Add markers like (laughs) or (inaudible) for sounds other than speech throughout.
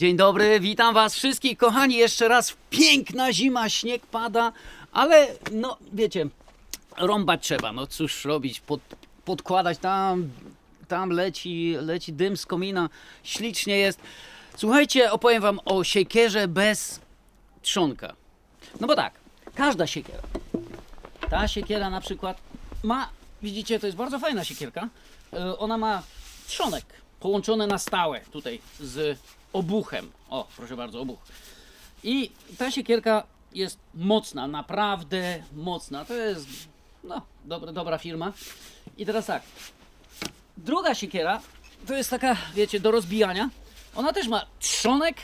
Dzień dobry, witam Was wszystkich, kochani, jeszcze raz. Piękna zima, śnieg pada, ale no wiecie, rąbać trzeba. No cóż robić, pod, podkładać tam, tam leci, leci dym z komina, ślicznie jest. Słuchajcie, opowiem Wam o siekierze bez trzonka. No bo tak, każda siekiera, ta siekiera na przykład ma, widzicie, to jest bardzo fajna siekierka. E, Ona ma trzonek połączony na stałe tutaj z obuchem. O, proszę bardzo, obuch. I ta siekierka jest mocna, naprawdę mocna. To jest, no, dobra, dobra firma. I teraz tak, druga siekiera to jest taka, wiecie, do rozbijania. Ona też ma trzonek,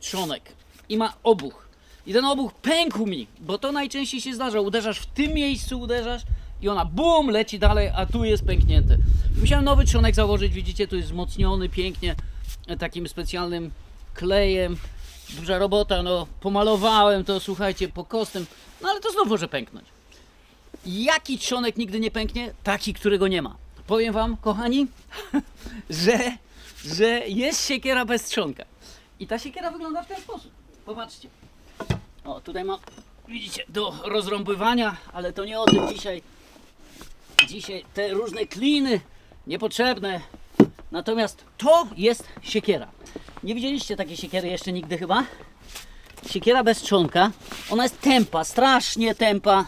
trzonek i ma obuch. I ten obuch pękł mi, bo to najczęściej się zdarza. Uderzasz w tym miejscu, uderzasz i ona bum, leci dalej, a tu jest pęknięte. Musiałem nowy trzonek założyć, widzicie, tu jest wzmocniony pięknie e, takim specjalnym klejem. Duża robota, no pomalowałem to, słuchajcie, po kostem, no ale to znów może pęknąć. Jaki trzonek nigdy nie pęknie? Taki, którego nie ma. Powiem wam, kochani, (laughs) że, że jest siekiera bez trzonka. I ta siekiera wygląda w ten sposób. Popatrzcie. O, tutaj mam, widzicie, do rozrąbywania, ale to nie o tym dzisiaj. Dzisiaj te różne kliny niepotrzebne. Natomiast to jest siekiera. Nie widzieliście takiej siekiery jeszcze nigdy chyba? Siekiera bez trzonka. Ona jest tempa, strasznie tempa.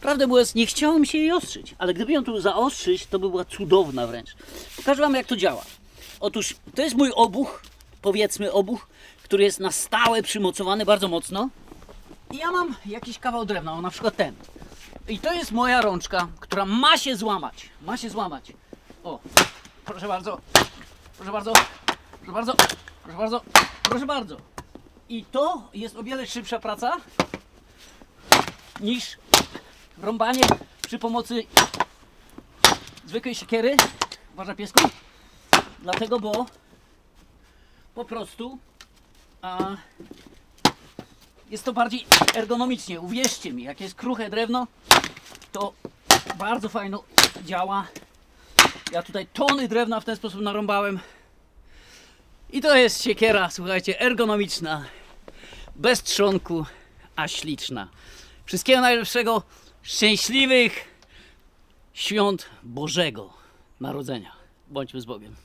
Prawdę mówiąc, nie chciało mi się jej ostrzyć, ale gdyby ją tu zaostrzyć, to by była cudowna wręcz. Pokażę Wam, jak to działa. Otóż to jest mój obuch, powiedzmy obuch, który jest na stałe przymocowany bardzo mocno. I ja mam jakiś kawał drewna, o, na przykład ten. I to jest moja rączka, która ma się złamać. Ma się złamać. O, proszę bardzo, proszę bardzo, proszę bardzo, proszę bardzo, proszę bardzo. I to jest o wiele szybsza praca niż rąbanie przy pomocy zwykłej siekiery. Uważaj piesku. Dlatego, bo po prostu a, jest to bardziej ergonomicznie. Uwierzcie mi, jak jest kruche drewno, to bardzo fajno działa. Ja tutaj tony drewna w ten sposób narąbałem. I to jest siekiera, słuchajcie, ergonomiczna, bez trzonku, a śliczna. Wszystkiego najlepszego, szczęśliwych świąt Bożego Narodzenia. Bądźmy z Bogiem.